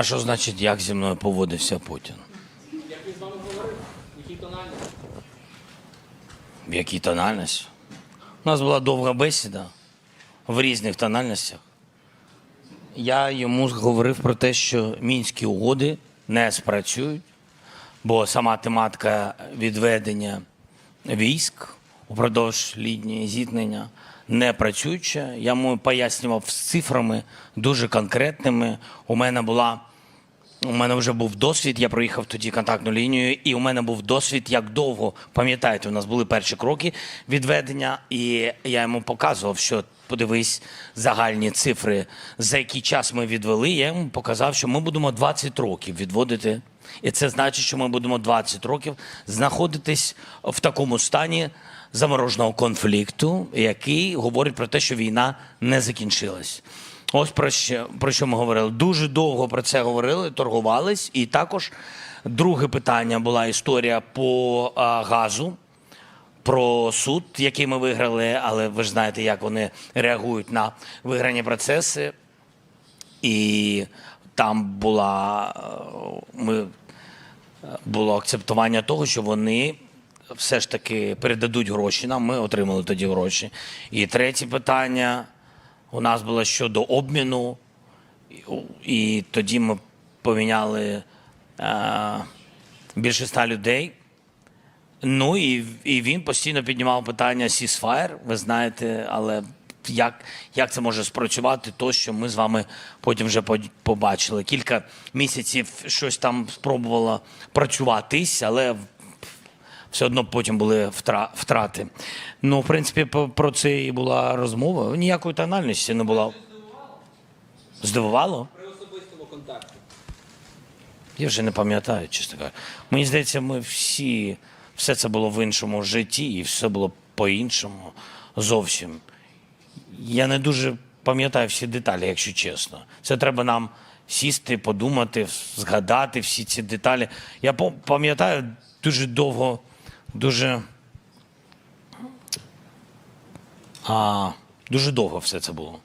А що значить, як зі мною поводився Путін? Як він з вами говорив? Які тональності? В якій тональності? У нас була довга бесіда в різних тональностях. Я йому говорив про те, що мінські угоди не спрацюють, бо сама тематика відведення військ упродовж лінії зіткнення не працююча. Я йому пояснював з цифрами дуже конкретними. У мене була у мене вже був досвід. Я проїхав тоді контактну лінію, і у мене був досвід, як довго пам'ятаєте, у нас були перші кроки відведення, і я йому показував, що подивись загальні цифри, за який час ми відвели. Я йому показав, що ми будемо 20 років відводити. І це значить, що ми будемо 20 років знаходитись в такому стані замороженого конфлікту, який говорить про те, що війна не закінчилась. Ось про що, про що ми говорили. Дуже довго про це говорили, торгувались. І також друге питання була історія по а, газу, про суд, який ми виграли, але ви ж знаєте, як вони реагують на виграні процеси. І там була е, ми, було акцептування того, що вони все ж таки передадуть гроші нам. Ми отримали тоді гроші. І третє питання у нас було щодо обміну, і, тоді ми поміняли е, більше ста людей. Ну і, і він постійно піднімав питання ceasefire, ви знаєте, але як, як це може спрацювати, то що ми з вами потім вже побачили. Кілька місяців щось там спробувало працюватись, але все одно потім були втра- втрати. Ну, в принципі, про це і була розмова. Ніякої тональності не було. Здивувало? При особистому контакті. Я вже не пам'ятаю, чесно кажучи. Мені здається, ми всі, все це було в іншому житті, і все було по-іншому зовсім. Я не дуже пам'ятаю всі деталі, якщо чесно. Це треба нам сісти, подумати, згадати всі ці деталі. Я пам'ятаю дуже довго, дуже. А, дуже довго все це було.